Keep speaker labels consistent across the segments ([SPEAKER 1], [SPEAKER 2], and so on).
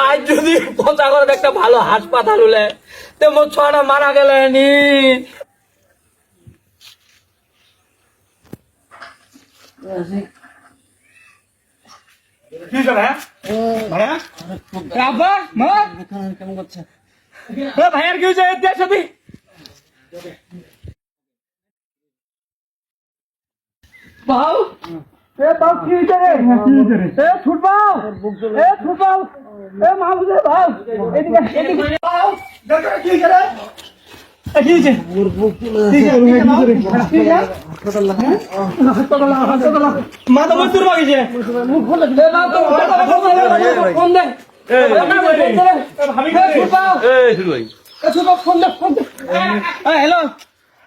[SPEAKER 1] আজ যদি পচা করে একটা ভালো হাসপাতাল হলে তো মোর ছড়া মারা করছে
[SPEAKER 2] এ ভাইয়ার কি হয়েছে? দেখ সাথে।
[SPEAKER 1] বাউ এ বাউ কি হয়েছে রে? এ ছুটবাও এ ছুটবাও এ মাহবুবে বাউ এদিকে এদিকে বাউ!
[SPEAKER 2] কি করে কি
[SPEAKER 1] এ বাউ তো ফোন দে।
[SPEAKER 2] ভাবি
[SPEAKER 1] এ ছুটবাও এ ছুটবাও ফোন দে ফোন দে।
[SPEAKER 2] হ্যালো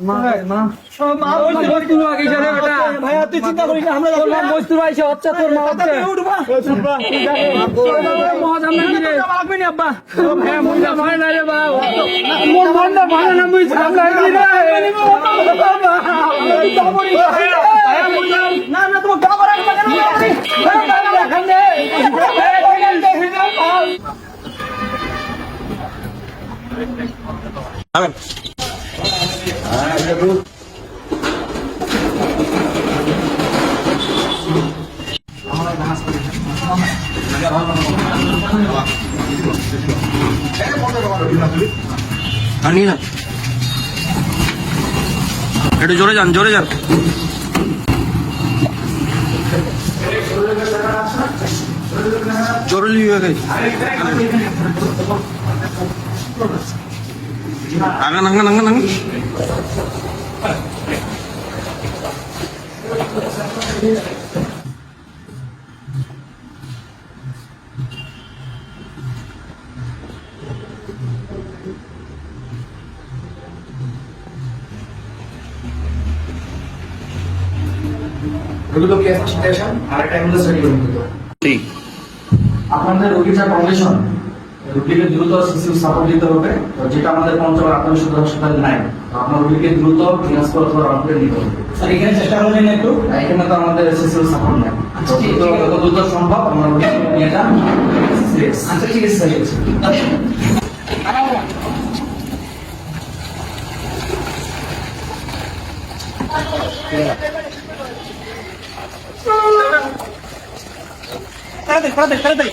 [SPEAKER 1] না
[SPEAKER 2] না
[SPEAKER 1] হ্যাঁ
[SPEAKER 2] তোমার কেন?
[SPEAKER 3] আনি না একটু জোরে যান জোরে যান জরুরি হয়ে গেছে আগান আগান আগান
[SPEAKER 4] এগুলো কেস স্টেশন আর একটা অ্যাম্বুলেন্স রেডি করে দিতে আপনাদের রোগীর যা কন্ডিশন রোগীকে দ্রুত সিসিউ সাপোর্ট দিতে হবে যেটা আমাদের পঞ্চগড় আত্মীয় সদর হাসপাতালে নাই আপনার রোগীকে দ্রুত ট্রান্সফার অথবা রংপুরে নিতে হবে।
[SPEAKER 2] স্যার এখানে চেষ্টা করবেন একটু।
[SPEAKER 4] এখানে তো আমাদের সিসিউ সাপোর্ট নেই। তো দ্রুত যত দ্রুত সম্ভব আমরা রোগীকে নিয়ে যান।
[SPEAKER 2] আচ্ছা ঠিক আছে স্যার। তাড়াতাড়ি তাড়াতাড়ি তাড়াতাড়ি।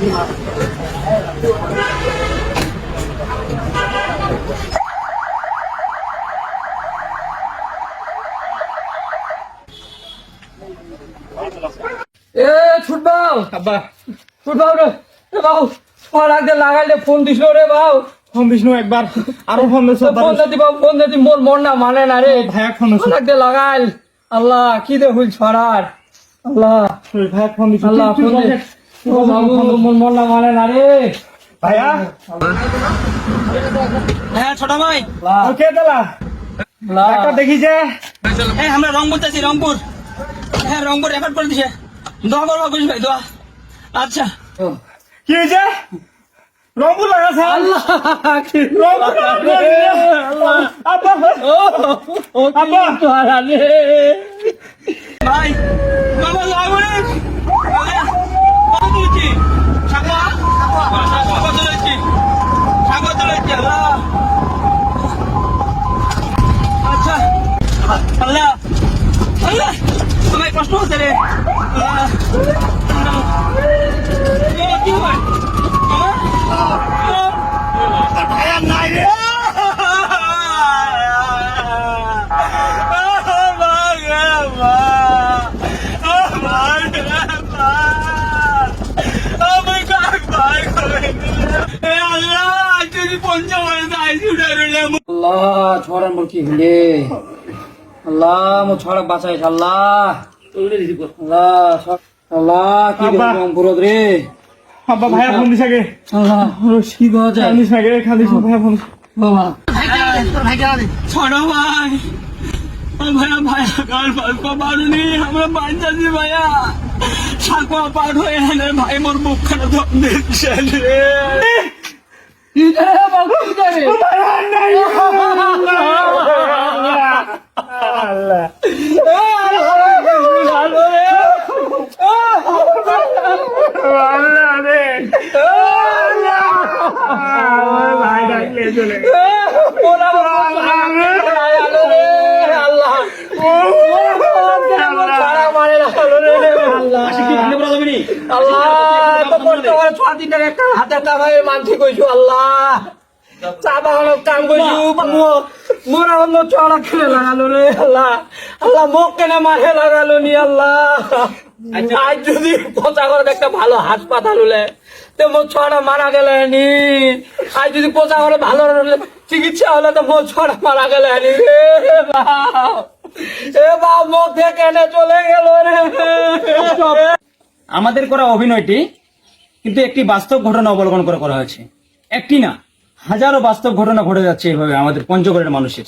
[SPEAKER 1] এ ছুটবাও
[SPEAKER 2] আব্বা।
[SPEAKER 1] ছুটবাও রে ফোন আগে লাগাইলে ফোন দিছিল রে বাবু।
[SPEAKER 2] ফোন না একবার। আরও ফোন দিস
[SPEAKER 1] ফোন দিতে বাবু ফোন দিতে মোর মন না মানে না রে।
[SPEAKER 2] ফোন
[SPEAKER 1] ফোন আগে লাগাইল। আল্লাহ কি দে হুল ছড়ার। আল্লাহ।
[SPEAKER 2] ভাইয়া ফোন দিস
[SPEAKER 1] আল্লাহ ফোন মন না মানে না রে।
[SPEAKER 2] ভাইয়া?
[SPEAKER 5] হ্যাঁ ছোট ভাই।
[SPEAKER 2] ডাক্তার দেখি
[SPEAKER 5] হ্যাঁ আমরা রংপুর যাচ্ছি রংপুর। হ্যাঁ রংপুর রেফার করে দিছে। দোয়া করব বুঝি ভাই দোয়া। আচ্ছা।
[SPEAKER 2] কি হয়েছে? রংপুর লাগাছে
[SPEAKER 1] আল্লাহ কি।
[SPEAKER 2] আব্বা। আব্বা।
[SPEAKER 1] কি
[SPEAKER 5] ভাই 포즈를 아, 아, 이걸 다양 나이래 আল্লাহ
[SPEAKER 1] ছোড়ার মুরকি হিলে আল্লাহ মো ছোড়া বাঁচাইছ আল্লাহ
[SPEAKER 2] আব্বা। ভাইয়া ফোন দিস আগে।
[SPEAKER 1] কি কথা জানিস
[SPEAKER 2] আগে খালি ভাইয়া ফোন। বাবা। ভাই। ভাইয়া ভাইয়া
[SPEAKER 1] কাল
[SPEAKER 5] পাল্প পারুনি আমরা বাঞ্চাছি ভাইয়া। সাকুয়া পার হয়ে এনে ভাই মোর মুখখানা ধপ দিচ্ছে আল্লাহ। আল্লাহ। রে আমার ভাই ডাকলে চলে আল্লাহ চা
[SPEAKER 1] কাম কৰিছো মোৰ অন্য চৰা
[SPEAKER 2] খেলে লাগালো ৰে আল্লাহ আল্লাহ
[SPEAKER 1] মোক কেনে মাহে লাগালো নি আল্লাহ আজ যদি পচা করে একটা ভালো হাসপাতাল হলে তো মোর ছড়া মারা গেলে নি। আজ যদি পচা করে ভালো চিকিৎসা হলে তো মোর ছড়া মারা গেলে নি। রে এ বাপ মুখ থেকে চলে গেল রে।
[SPEAKER 5] আমাদের করা অভিনয়টি কিন্তু একটি বাস্তব ঘটনা অবলম্বন করে করা হয়েছে। একটি না হাজারো বাস্তব ঘটনা ঘটে যাচ্ছে এভাবে আমাদের পঞ্চগড়ের মানুষের।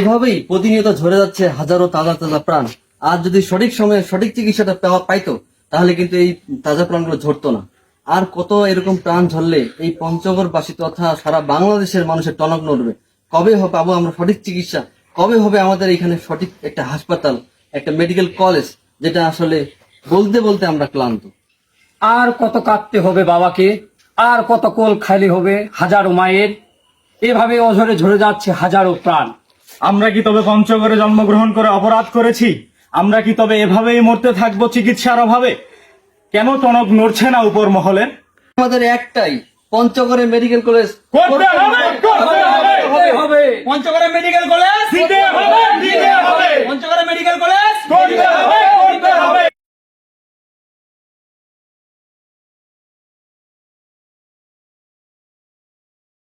[SPEAKER 6] এভাবেই প্রতিনিয়ত ঝরে যাচ্ছে হাজারো তাজা তাজা প্রাণ। আর যদি সঠিক সময়ে সঠিক চিকিৎসাটা পাওয়া পাইতো তাহলে কিন্তু এই তাজা প্রাণগুলো ঝরতো না। আর কত এরকম প্রাণ ঝরলে এই পঞ্চগড়বাসী তথা সারা বাংলাদেশের মানুষের টনক নড়বে। কবে হবে পাবো আমরা সঠিক চিকিৎসা? কবে হবে আমাদের এখানে সঠিক একটা হাসপাতাল একটা মেডিকেল কলেজ যেটা আসলে বলতে বলতে আমরা ক্লান্ত?
[SPEAKER 1] আর কত কাঁদতে হবে বাবাকে? আর কত কোল খালি হবে হাজারো মায়ের? এভাবে অঝরে ঝরে যাচ্ছে হাজারো প্রাণ।
[SPEAKER 2] আমরা কি তবে পঞ্চগড়ে জন্মগ্রহণ করে অপরাধ করেছি? আমরা কি তবে এভাবেই মরতে থাকব চিকিৎসার অভাবে? কেন টনক নড়ছে না উপর মহলে?
[SPEAKER 6] আমাদের একটাই পঞ্চগড়ে মেডিকেল কলেজ
[SPEAKER 5] পঞ্চগড়ের মেডিকেল